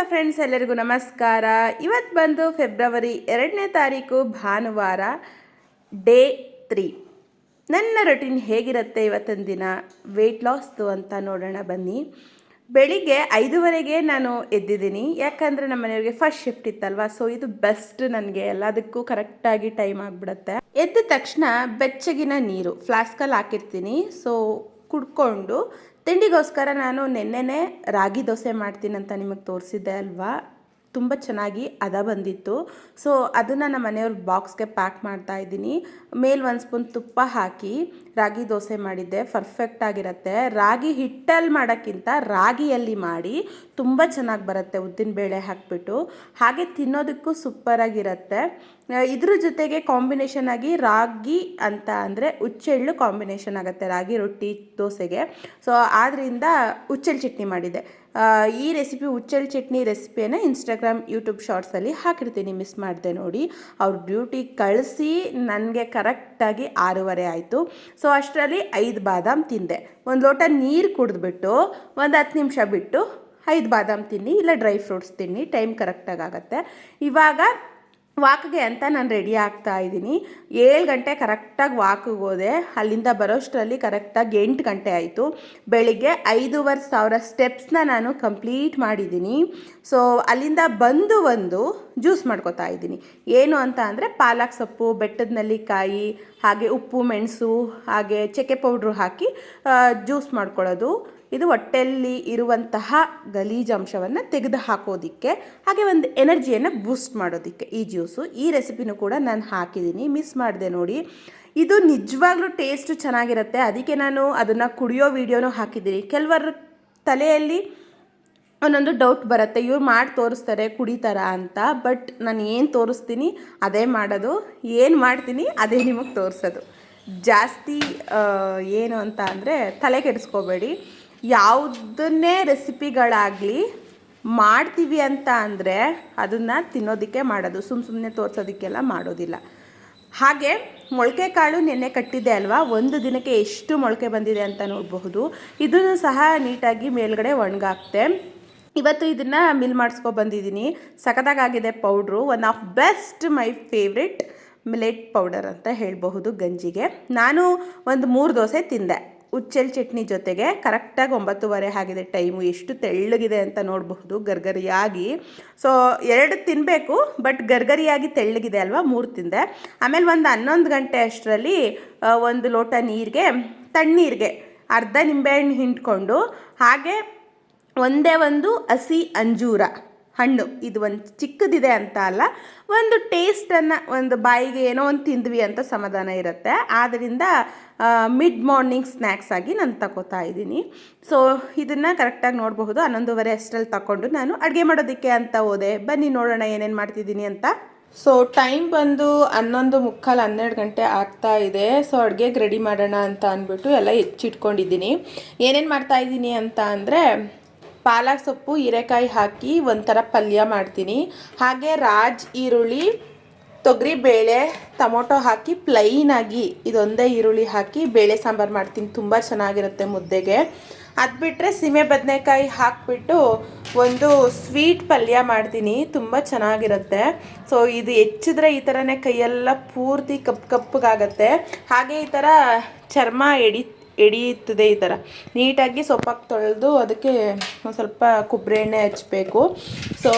Hello friends, ಎಲ್ಲರಿಗೂ ನಮಸ್ಕಾರ. ಇವತ್ತು ಬಂದು ಫೆಬ್ರವರಿ ಎರಡನೇ ತಾರೀಕು ಭಾನುವಾರ, ಡೇ ತ್ರೀ. ನನ್ನ ರೊಟೀನ್ ಹೇಗಿರುತ್ತೆ ಇವತ್ತಿನ ದಿನ? ವೆಯ್ಟ್ ಲಾಸ್ದು ಅಂತ ನೋಡೋಣ ಬನ್ನಿ. ಬೆಳಿಗ್ಗೆ ಐದುವರೆಗೆ ನಾನು ಎದ್ದಿದ್ದೀನಿ. ಯಾಕಂದರೆ ನಮ್ಮ ಮನೆಯವ್ರಿಗೆ ಫಸ್ಟ್ ಶಿಫ್ಟ್ ಇತ್ತಲ್ವಾ ಸೊ ಇದು ಬೆಸ್ಟ್ ನನಗೆ. ಎಲ್ಲದಕ್ಕೂ ಕರೆಕ್ಟಾಗಿ ಟೈಮ್ ಆಗಿಬಿಡುತ್ತೆ. ಎದ್ದ ತಕ್ಷಣ ಬೆಚ್ಚಗಿನ ನೀರು ಫ್ಲಾಸ್ಕಲ್ಲಿ ಹಾಕಿರ್ತೀನಿ. ಸೊ ಕುಡ್ಕೊಂಡು ತಿಂಡಿಗೋಸ್ಕರ ನಾನು ನೆನ್ನೆನೇ ರಾಗಿ ದೋಸೆ ಮಾಡ್ತೀನಿ ಅಂತ ನಿಮಗೆ ತೋರಿಸಿದ್ದೆ ಅಲ್ವಾ? ತುಂಬ ಚೆನ್ನಾಗಿ ಅದ ಬಂದಿತ್ತು. ಸೊ ಅದನ್ನು ನಮ್ಮ ಮನೆಯವ್ರ ಬಾಕ್ಸ್ಗೆ ಪ್ಯಾಕ್ ಮಾಡ್ತಾ ಇದ್ದೀನಿ. ಮೇಲೆ ಒಂದು ಸ್ಪೂನ್ ತುಪ್ಪ ಹಾಕಿ ರಾಗಿ ದೋಸೆ ಮಾಡಿದ್ದೆ. ಪರ್ಫೆಕ್ಟ್ ಆಗಿರುತ್ತೆ. ರಾಗಿ ಹಿಟ್ಟಲ್ಲಿ ಮಾಡೋಕ್ಕಿಂತ ರಾಗಿಯಲ್ಲಿ ಮಾಡಿ ತುಂಬ ಚೆನ್ನಾಗಿ ಬರುತ್ತೆ ಉದ್ದಿನಬೇಳೆ ಹಾಕಿಬಿಟ್ಟು. ಹಾಗೆ ತಿನ್ನೋದಕ್ಕೂ ಸೂಪರಾಗಿರುತ್ತೆ ಇದ್ರ ಜೊತೆಗೆ ಕಾಂಬಿನೇಷನ್ ಆಗಿ ರಾಗಿ ಅಂತ ಅಂದರೆ ಹುಚ್ಚೆಳ್ಳು ಕಾಂಬಿನೇಷನ್ ಆಗುತ್ತೆ ರಾಗಿ ರೊಟ್ಟಿ ದೋಸೆಗೆ. ಸೊ ಆದ್ದರಿಂದ ಉಚ್ಚೆಳ್ಳು ಚಟ್ನಿ ಮಾಡಿದೆ ಈ ರೆಸಿಪಿ ಉಚ್ಚಲ್ ಚಟ್ನಿ ರೆಸಿಪಿಯನ್ನು ಇನ್ಸ್ಟಾಗ್ರಾಮ್ ಯೂಟ್ಯೂಬ್ ಶಾರ್ಟ್ಸಲ್ಲಿ ಹಾಕಿರ್ತೀನಿ. ಮಿಸ್ ಮಾಡಿದೆ ನೋಡಿ. ಅವ್ರ ಡ್ಯೂಟಿ ಕಳಿಸಿ ನನಗೆ ಕರೆಕ್ಟಾಗಿ ಆರೂವರೆ ಆಯಿತು. ಸೊ ಅಷ್ಟರಲ್ಲಿ ಐದು ಬಾದಾಮ್ ತಿಂದೆ. ಒಂದು ಲೋಟ ನೀರು ಕುಡಿದ್ಬಿಟ್ಟು ಒಂದು ಹತ್ತು ನಿಮಿಷ ಬಿಟ್ಟು ಐದು ಬಾದಾಮ್ ತಿನ್ನಿ, ಇಲ್ಲ ಡ್ರೈ ಫ್ರೂಟ್ಸ್ ತಿನ್ನಿ. ಟೈಮ್ ಕರೆಕ್ಟಾಗಿ ಆಗುತ್ತೆ. ಇವಾಗ ವಾಕ್ಗೆ ಅಂತ ನಾನು ರೆಡಿ ಆಗ್ತಾ ಇದ್ದೀನಿ. ಏಳು ಗಂಟೆ ಕರೆಕ್ಟಾಗಿ ವಾಕಿಗೆ ಹೋದೆ. ಅಲ್ಲಿಂದ ಬರೋಷ್ಟರಲ್ಲಿ ಕರೆಕ್ಟಾಗಿ ಎಂಟು ಗಂಟೆ ಆಯಿತು. ಬೆಳಿಗ್ಗೆ ಐದೂವರೆ ಸಾವಿರ ಸ್ಟೆಪ್ಸ್ನ ನಾನು ಕಂಪ್ಲೀಟ್ ಮಾಡಿದ್ದೀನಿ. ಸೊ ಅಲ್ಲಿಂದ ಬಂದು ಒಂದು ಜ್ಯೂಸ್ ಮಾಡ್ಕೋತಾ ಇದ್ದೀನಿ. ಏನು ಅಂತ ಅಂದರೆ ಪಾಲಕ್ ಸೊಪ್ಪು, ಬೆಟ್ಟದ ನೆಲ್ಲಿಕಾಯಿ, ಹಾಗೆ ಉಪ್ಪು, ಮೆಣಸು, ಹಾಗೆ ಚಕ್ಕೆ ಪೌಡ್ರು ಹಾಕಿ ಜ್ಯೂಸ್ ಮಾಡ್ಕೊಳ್ಳೋದು. ಇದು ಹೊಟ್ಟೆಯಲ್ಲಿ ಇರುವಂತಹ ಗಲೀಜಾಂಶವನ್ನು ತೆಗೆದು ಹಾಕೋದಿಕ್ಕೆ ಹಾಗೆ ಒಂದು ಎನರ್ಜಿಯನ್ನು ಬೂಸ್ಟ್ ಮಾಡೋದಕ್ಕೆ. ಈ ಜ್ಯೂಸು, ಈ ರೆಸಿಪಿನೂ ಕೂಡ ನಾನು ಹಾಕಿದ್ದೀನಿ ಮಿಸ್ ಮಾಡಿದೆ ನೋಡಿ. ಇದು ನಿಜವಾಗ್ಲೂ ಟೇಸ್ಟು ಚೆನ್ನಾಗಿರುತ್ತೆ. ಅದಕ್ಕೆ ನಾನು ಅದನ್ನು ಕುಡಿಯೋ ವಿಡಿಯೋನೂ ಹಾಕಿದ್ದೀನಿ ಕೆಲವರ ತಲೆಯಲ್ಲಿ ಒಂದೊಂದು ಡೌಟ್ ಬರುತ್ತೆ. ಇವ್ರು ಮಾಡಿ ತೋರಿಸ್ತಾರೆ ಕುಡಿತಾರ ಅಂತ. ಬಟ್ ನಾನು ಏನು ತೋರಿಸ್ತೀನಿ, ಅದೇ ಮಾಡೋದು. ಏನು ಮಾಡ್ತೀನಿ, ಅದೇ ನಿಮಗೆ ತೋರಿಸೋದು. ಜಾಸ್ತಿ ಏನು ಅಂತ ಅಂದರೆ ತಲೆ ಕೆಡಿಸ್ಕೋಬೇಡಿ. ಯಾವುದನ್ನೇ ರೆಸಿಪಿಗಳಾಗಲಿ ಮಾಡ್ತೀವಿ ಅಂತ ಅಂದರೆ ಅದನ್ನು ತಿನ್ನೋದಕ್ಕೆ ಮಾಡೋದು ಸುಮ್ಮ ಸುಮ್ಮನೆ ತೋರಿಸೋದಕ್ಕೆಲ್ಲ ಮಾಡೋದಿಲ್ಲ. ಹಾಗೆ ಮೊಳಕೆ ಕಾಳು ನೆನ್ನೆ ಕಟ್ಟಿದ್ದೆ ಅಲ್ವಾ? ಒಂದು ದಿನಕ್ಕೆ ಎಷ್ಟು ಮೊಳಕೆ ಬಂದಿದೆ ಅಂತ ನೋಡಬಹುದು. ಇದನ್ನು ಸಹ ನೀಟಾಗಿ ಮೇಲ್ಗಡೆ ಒಣಗಾಕ್ತೆ. ಇವತ್ತು ಇದನ್ನು ಮಿಲ್ ಮಾಡಿಸ್ಕೊ ಬಂದಿದ್ದೀನಿ. ಸಖತ್ತಾಗಿದೆ powder. One of best my favourite millet powder ಅಂತ ಹೇಳಬಹುದು ಗಂಜಿಗೆ. ನಾನು ಒಂದು ಮೂರು ದೋಸೆ ತಿಂದೆ. ಉಚ್ಚೆಲ್ ಚಟ್ನಿ ಜೊತೆಗೆ ಕರೆಕ್ಟಾಗಿ ಒಂಬತ್ತುವರೆ ಆಗಿದೆ ಟೈಮು ಎಷ್ಟು ತೆಳ್ಳಗಿದೆ ಅಂತ ನೋಡಬಹುದು, ಗರ್ಗರಿಯಾಗಿ. ಸೊ ಎರಡು ತಿನ್ನಬೇಕು ಬಟ್ ಗರ್ಗರಿಯಾಗಿ ತೆಳ್ಳಗಿದೆ ಅಲ್ವಾ, ಮೂರು ತಿಂದೆ. ಆಮೇಲೆ ಒಂದು ಹನ್ನೊಂದು ಗಂಟೆ ಅಷ್ಟರಲ್ಲಿ ಒಂದು ಲೋಟ ನೀರಿಗೆ, ತಣ್ಣೀರಿಗೆ ಅರ್ಧ ನಿಂಬೆಹಣ್ಣು ಹಿಂಡ್ಕೊಂಡು, ಹಾಗೆ ಒಂದೇ ಒಂದು ಹಸಿ ಅಂಜೂರ. ಹಣ್ಣು. ಇದು ಒಂದು ಚಿಕ್ಕದಿದೆ ಅಂತ ಅಲ್ಲ, ಒಂದು ಟೇಸ್ಟನ್ನು ಒಂದು ಬಾಯಿಗೆ ಏನೋ ಒಂದು ತಿಂದ್ವಿ ಅಂತ ಸಮಾಧಾನ ಇರುತ್ತೆ. ಆದ್ದರಿಂದ ಮಿಡ್ ಮಾರ್ನಿಂಗ್ ಸ್ನ್ಯಾಕ್ಸ್ ಆಗಿ ನಾನು ತಗೋತಾ ಇದ್ದೀನಿ. ಸೊ ಇದನ್ನು ಕರೆಕ್ಟಾಗಿ ನೋಡಬಹುದು. ಹನ್ನೊಂದುವರೆ ಅಷ್ಟರಲ್ಲಿ ತಗೊಂಡು ನಾನು ಅಡುಗೆ ಮಾಡೋದಕ್ಕೆ ಅಂತ ಹೋದೆ. ಬನ್ನಿ ನೋಡೋಣ ಏನೇನು ಮಾಡ್ತಿದ್ದೀನಿ ಅಂತ. ಸೊ ಟೈಮ್ ಬಂದು ಹನ್ನೊಂದು ಮುಕ್ಕಾಲು ಹನ್ನೆರಡು ಗಂಟೆ ಆಗ್ತಾ ಇದೆ. ಸೊ ಅಡುಗೆಗೆ ರೆಡಿ ಮಾಡೋಣ ಅಂತ ಅಂದ್ಬಿಟ್ಟು ಎಲ್ಲ ಹೆಚ್ಚಿಟ್ಕೊಂಡಿದ್ದೀನಿ. ಏನೇನು ಮಾಡ್ತಾ ಇದ್ದೀನಿ ಅಂತ ಅಂದರೆ ಪಾಲಕ್ ಸೊಪ್ಪು, ಹೀರೆಕಾಯಿ ಹಾಕಿ ಒಂಥರ ಪಲ್ಯ ಮಾಡ್ತೀನಿ. ಹಾಗೆ ರಾಜ್, ಈರುಳ್ಳಿ, ತೊಗರಿ, ಬೇಳೆ, ಟೊಮೊಟೊ ಹಾಕಿ ಪ್ಲೈನಾಗಿ ಇದೊಂದೇ ಈರುಳ್ಳಿ ಹಾಕಿ ಬೇಳೆ ಸಾಂಬಾರು ಮಾಡ್ತೀನಿ. ತುಂಬ ಚೆನ್ನಾಗಿರುತ್ತೆ ಮುದ್ದೆಗೆ. ಅದು ಬಿಟ್ಟರೆ ಸೀಮೆ ಬದನೆಕಾಯಿ ಹಾಕಿಬಿಟ್ಟು ಒಂದು ಸ್ವೀಟ್ ಪಲ್ಯ ಮಾಡ್ತೀನಿ. ತುಂಬ ಚೆನ್ನಾಗಿರುತ್ತೆ. ಸೊ ಇದು ಹೆಚ್ಚಿದ್ರೆ ಈ ಥರನೇ ಕೈಯೆಲ್ಲ ಪೂರ್ತಿ ಕಪ್ಪು ಕಪ್ಪಗಾಗತ್ತೆ ಹಾಗೆ ಈ ಥರ ಚರ್ಮ ಎಡಿ ಎಡಿಯುತ್ತದೆ ಈ ಥರ. ನೀಟಾಗಿ ಸೊಪ್ಪಾಗಿ ತೊಳೆದು ಅದಕ್ಕೆ ಒಂದು ಸ್ವಲ್ಪ ಕೊಬ್ಬರಿ ಎಣ್ಣೆ ಹಚ್ಚಬೇಕು ಸೊ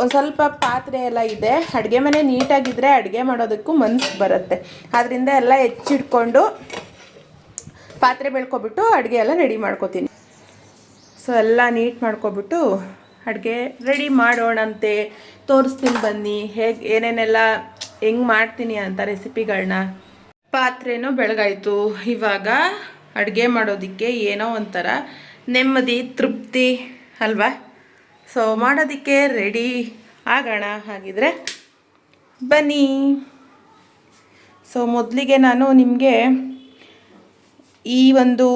ಒಂದು ಸ್ವಲ್ಪ ಪಾತ್ರೆ ಎಲ್ಲ ಇದೆ. ಅಡುಗೆ ಮನೆ ನೀಟಾಗಿದ್ದರೆ ಅಡುಗೆ ಮಾಡೋದಕ್ಕೂ ಮನ್ಸು ಬರುತ್ತೆ. ಅದರಿಂದ ಎಲ್ಲ ಹೆಚ್ಚಿಟ್ಕೊಂಡು ಪಾತ್ರೆ ಬೆಳ್ಕೊಬಿಟ್ಟು ಅಡುಗೆ ಎಲ್ಲ ರೆಡಿ ಮಾಡ್ಕೊತೀನಿ. ಸೊ ಎಲ್ಲ ನೀಟ್ ಮಾಡ್ಕೊಬಿಟ್ಟು ಅಡುಗೆ ರೆಡಿ ಮಾಡೋಣಂತೆ. ತೋರಿಸ್ತೀನಿ ಬನ್ನಿ. ಹೇಗೆ, ಏನೇನೆಲ್ಲ ಹೆಂಗೆ ಮಾಡ್ತೀನಿ ಅಂತ ರೆಸಿಪಿಗಳನ್ನ ಪಾತ್ರೆನೂ ಬೆಳಗಾಯಿತು. ಇವಾಗ ಅಡುಗೆ ಮಾಡೋದಕ್ಕೆ ಏನೋ ಒಂಥರ ನೆಮ್ಮದಿ, ತೃಪ್ತಿ ಅಲ್ವಾ? ಸೊ ಮಾಡೋದಕ್ಕೆ ರೆಡಿ ಆಗೋಣ ಹಾಗಿದ್ರೆ ಬನ್ನಿ. ಸೊ ಮೊದಲಿಗೆ ನಾನು ನಿಮಗೆ ಈ ಒಂದು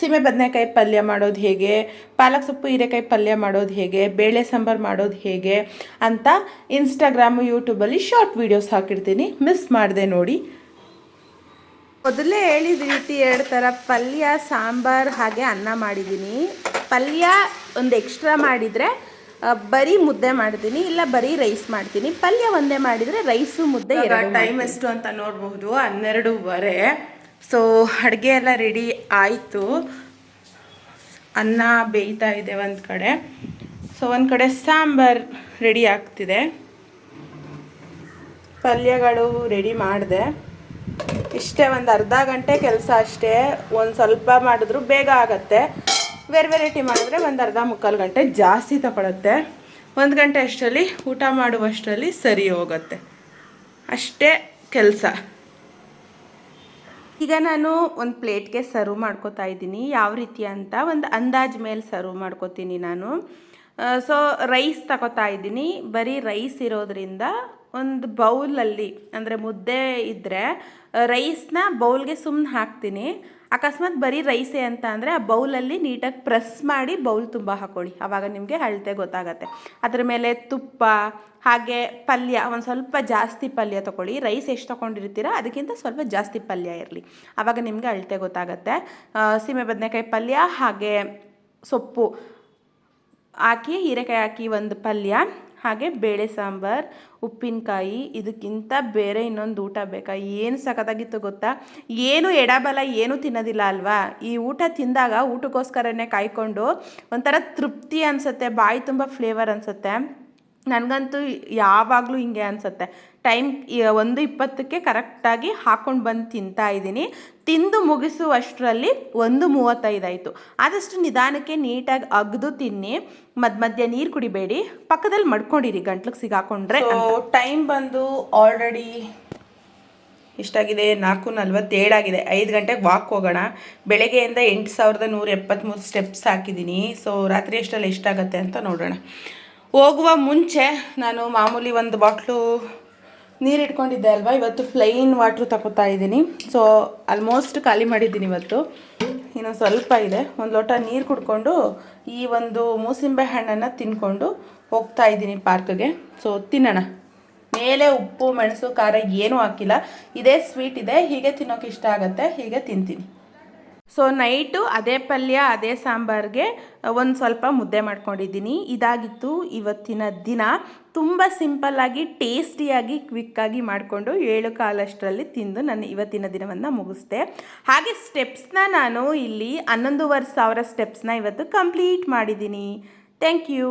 ಸೀಮೆ ಬದನೆಕಾಯಿ ಪಲ್ಯ ಮಾಡೋದು ಹೇಗೆ, ಪಾಲಕ್ ಸೊಪ್ಪು ಹೀರೆಕಾಯಿ ಪಲ್ಯ ಮಾಡೋದು ಹೇಗೆ, ಬೇಳೆ ಸಾಂಬಾರು ಮಾಡೋದು ಹೇಗೆ ಅಂತ ಇನ್ಸ್ಟಾಗ್ರಾಮು ಯೂಟ್ಯೂಬಲ್ಲಿ ಶಾರ್ಟ್ ವೀಡಿಯೋಸ್ ಹಾಕಿರ್ತೀನಿ. ಮಿಸ್ ಮಾಡಿದೆ ನೋಡಿ. ಮೊದಲೇ ಹೇಳಿದ ರೀತಿ ಎರಡು ಥರ ಪಲ್ಯ ಸಾಂಬಾರು ಹಾಗೆ ಅನ್ನ ಮಾಡಿದ್ದೀನಿ. ಪಲ್ಯ ಒಂದು ಎಕ್ಸ್ಟ್ರಾ ಮಾಡಿದರೆ ಬರೀ ಮುದ್ದೆ ಮಾಡ್ತೀನಿ ಇಲ್ಲ ಬರೀ ರೈಸ್ ಮಾಡ್ತೀನಿ. ಪಲ್ಯ ಒಂದೇ ಮಾಡಿದರೆ ರೈಸು ಮುದ್ದೆ ಎರಡು ಟೈಮ್ ಎಷ್ಟು ಅಂತ ನೋಡಬಹುದು ಹನ್ನೆರಡೂವರೆ. ಸೊ ಅಡುಗೆ ಎಲ್ಲ ರೆಡಿ ಆಯಿತು. ಅನ್ನ ಬೇಯ್ತಾ ಇದೆ ಒಂದು ಕಡೆ. ಸೊ ಒಂದು ಕಡೆ ಸಾಂಬಾರ್ ರೆಡಿ ಆಗ್ತಿದೆ. ಪಲ್ಯಗಳು ರೆಡಿ ಮಾಡಿದೆ. ಇಷ್ಟೇ, ಒಂದು ಅರ್ಧ ಗಂಟೆ ಕೆಲಸ ಅಷ್ಟೇ, ಒಂದು ಸ್ವಲ್ಪ ಮಾಡಿದ್ರು ಬೇಗ ಆಗುತ್ತೆ. ಬೇರೆ ವೆರೈಟಿ ಮಾಡಿದ್ರೆ ಒಂದು ಅರ್ಧ ಮುಕ್ಕಾಲು ಗಂಟೆ ಜಾಸ್ತಿ ತಗೊಳುತ್ತೆ. ಒಂದು ಗಂಟೆ ಅಷ್ಟರಲ್ಲಿ, ಊಟ ಮಾಡುವಷ್ಟರಲ್ಲಿ ಸರಿ ಹೋಗುತ್ತೆ. ಅಷ್ಟೇ ಕೆಲಸ. ಈಗ ನಾನು ಒಂದು ಪ್ಲೇಟ್ಗೆ ಸರ್ವ್ ಮಾಡ್ಕೋತಾ ಇದ್ದೀನಿ. ಯಾವ ರೀತಿ ಅಂತ ಒಂದು ಅಂದಾಜು ಮೇಲೆ ಸರ್ವ್ ಮಾಡ್ಕೋತೀನಿ ನಾನು. ಸೊ ರೈಸ್ ತಗೋತಾ ಇದ್ದೀನಿ. ಬರೀ ರೈಸ್ ಇರೋದ್ರಿಂದ ಒಂದು ಬೌಲಲ್ಲಿ ಅಂದರೆ ಮುದ್ದೆ ಇದ್ದರೆ ರೈಸ್ನ ಬೌಲ್ಗೆ ಸುಮ್ಮನೆ ಹಾಕ್ತೀನಿ. ಅಕಸ್ಮಾತ್ ಬರೀ ರೈಸೇ ಅಂತ ಅಂದರೆ ಆ ಬೌಲಲ್ಲಿ ನೀಟಾಗಿ ಪ್ರೆಸ್ ಮಾಡಿ ಬೌಲ್ ತುಂಬ ಹಾಕೊಳ್ಳಿ. ಆವಾಗ ನಿಮಗೆ ಅಳತೆ ಗೊತ್ತಾಗತ್ತೆ. ಅದ್ರ ಮೇಲೆ ತುಪ್ಪ, ಹಾಗೆ ಪಲ್ಯ, ಒಂದು ಸ್ವಲ್ಪ ಜಾಸ್ತಿ ಪಲ್ಯ ತೊಗೊಳ್ಳಿ. ರೈಸ್ ಎಷ್ಟು ತೊಗೊಂಡಿರ್ತೀರ ಅದಕ್ಕಿಂತ ಸ್ವಲ್ಪ ಜಾಸ್ತಿ ಪಲ್ಯ ಇರಲಿ. ಆವಾಗ ನಿಮಗೆ ಅಳತೆ ಗೊತ್ತಾಗತ್ತೆ. ಸೀಮೆ ಬದನೆಕಾಯಿ ಪಲ್ಯ, ಹಾಗೆ ಸೊಪ್ಪು. ಹಾಕಿ ಹೀರೆಕಾಯಿ ಹಾಕಿ ಒಂದು ಪಲ್ಯ, ಹಾಗೆ ಬೇಳೆ ಸಾಂಬಾರ್, ಉಪ್ಪಿನಕಾಯಿ, ಇದಕ್ಕಿಂತ ಬೇರೆ ಇನ್ನೊಂದು ಊಟ ಬೇಕಾ? ಏನು ಸಖತ್ತಾಗಿತ್ತು ಗೊತ್ತಾ? ಏನು ಎಡಬಲ, ಏನು ತಿನ್ನೋದಿಲ್ಲ ಅಲ್ವಾ? ಈ ಊಟ ತಿಂದಾಗ ಊಟಕ್ಕೋಸ್ಕರನೇ ಕಾಯ್ಕೊಂಡು ಒಂಥರ ತೃಪ್ತಿ ಅನಿಸುತ್ತೆ, ಬಾಯಿ ತುಂಬ ಫ್ಲೇವರ್ ಅನಿಸುತ್ತೆ. ನನಗಂತೂ ಯಾವಾಗಲೂ ಹಿಂಗೆ ಅನಿಸುತ್ತೆ. ಟೈಮ್ ಒಂದು ಇಪ್ಪತ್ತಕ್ಕೆ ಕರೆಕ್ಟಾಗಿ ಹಾಕ್ಕೊಂಡು ಬಂದು ತಿಂತಾ ಇದ್ದೀನಿ. ತಿಂದು ಮುಗಿಸುವಷ್ಟರಲ್ಲಿ ಒಂದು ಮೂವತ್ತೈದು ಆಯಿತು ಆದಷ್ಟು ನಿಧಾನಕ್ಕೆ ನೀಟಾಗಿ ಅಗ್ದು ತಿನ್ನಿ. ಮದ್ ಮಧ್ಯ ನೀರು ಕುಡಿಬೇಡಿ. ಪಕ್ಕದಲ್ಲಿ ಮಡ್ಕೊಂಡಿರಿ ಗಂಟ್ಲಿಗೆ ಸಿಗಾಕೊಂಡ್ರೆ ಟೈಮ್ ಬಂದು ಆಲ್ರೆಡಿ ಎಷ್ಟಾಗಿದೆ ನಾಲ್ಕು ನಲ್ವತ್ತೇಳಾಗಿದೆ ಐದು ಗಂಟೆಗೆ ವಾಕ್ ಹೋಗೋಣ. ಬೆಳಗ್ಗೆಯಿಂದ ಎಂಟು ಸಾವಿರದ ನೂರ ಎಪ್ಪತ್ತ್ಮೂರು ಸ್ಟೆಪ್ಸ್ ಹಾಕಿದ್ದೀನಿ. ಸೊ ರಾತ್ರಿ ಎಷ್ಟಲ್ಲಿ ಎಷ್ಟಾಗತ್ತೆ ಅಂತ ನೋಡೋಣ. ಹೋಗುವ ಮುಂಚೆ ನಾನು ಮಾಮೂಲಿ ಒಂದು ಬಾಟ್ಲು ನೀರು ಇಟ್ಕೊಂಡಿದ್ದೆ ಅಲ್ವಾ? ಇವತ್ತು ಪ್ಲೈನ್ ವಾಟ್ರ್ ತಗೋತಾ ಇದ್ದೀನಿ. ಸೊ ಆಲ್ಮೋಸ್ಟ್ ಖಾಲಿ ಮಾಡಿದ್ದೀನಿ ಇವತ್ತು. ಇನ್ನೊಂದು ಸ್ವಲ್ಪ ಇದೆ. ಒಂದು ಲೋಟ ನೀರು ಕುಡ್ಕೊಂಡು ಈ ಒಂದು ಮೂಸಿಂಬೆ ಹಣ್ಣನ್ನು ತಿನ್ಕೊಂಡು ಹೋಗ್ತಾ ಇದ್ದೀನಿ ಪಾರ್ಕ್ಗೆ. ಸೊ ತಿನ್ನೋಣ. ಮೇಲೆ ಉಪ್ಪು, ಮೆಣಸು, ಖಾರ ಏನೂ ಹಾಕಿಲ್ಲ. ಇದೇ ಸ್ವೀಟ್ ಇದೆ. ಹೀಗೆ ತಿನ್ನೋಕೆ ಇಷ್ಟ ಆಗುತ್ತೆ. ಹೀಗೆ ತಿಂತೀನಿ. ಸೊ ನೈಟು ಅದೇ ಪಲ್ಯ, ಅದೇ ಸಾಂಬಾರ್ಗೆ ಒಂದು ಸ್ವಲ್ಪ ಮುದ್ದೆ ಮಾಡ್ಕೊಂಡಿದ್ದೀನಿ. ಇದಾಗಿತ್ತು ಇವತ್ತಿನ ದಿನ. ತುಂಬ ಸಿಂಪಲ್ಲಾಗಿ ಟೇಸ್ಟಿಯಾಗಿ ಕ್ವಿಕ್ಕಾಗಿ ಮಾಡಿಕೊಂಡು ಏಳು ಕಾಲಷ್ಟರಲ್ಲಿ ತಿಂದು ನಾನು ಇವತ್ತಿನ ದಿನವನ್ನು ಮುಗಿಸ್ದೆ. ಹಾಗೆ ಸ್ಟೆಪ್ಸ್ನ ನಾನು ಇಲ್ಲಿ ಹನ್ನೊಂದುವರೆ ಸಾವಿರ ಸ್ಟೆಪ್ಸ್ನ ಇವತ್ತು ಕಂಪ್ಲೀಟ್ ಮಾಡಿದ್ದೀನಿ. Thank you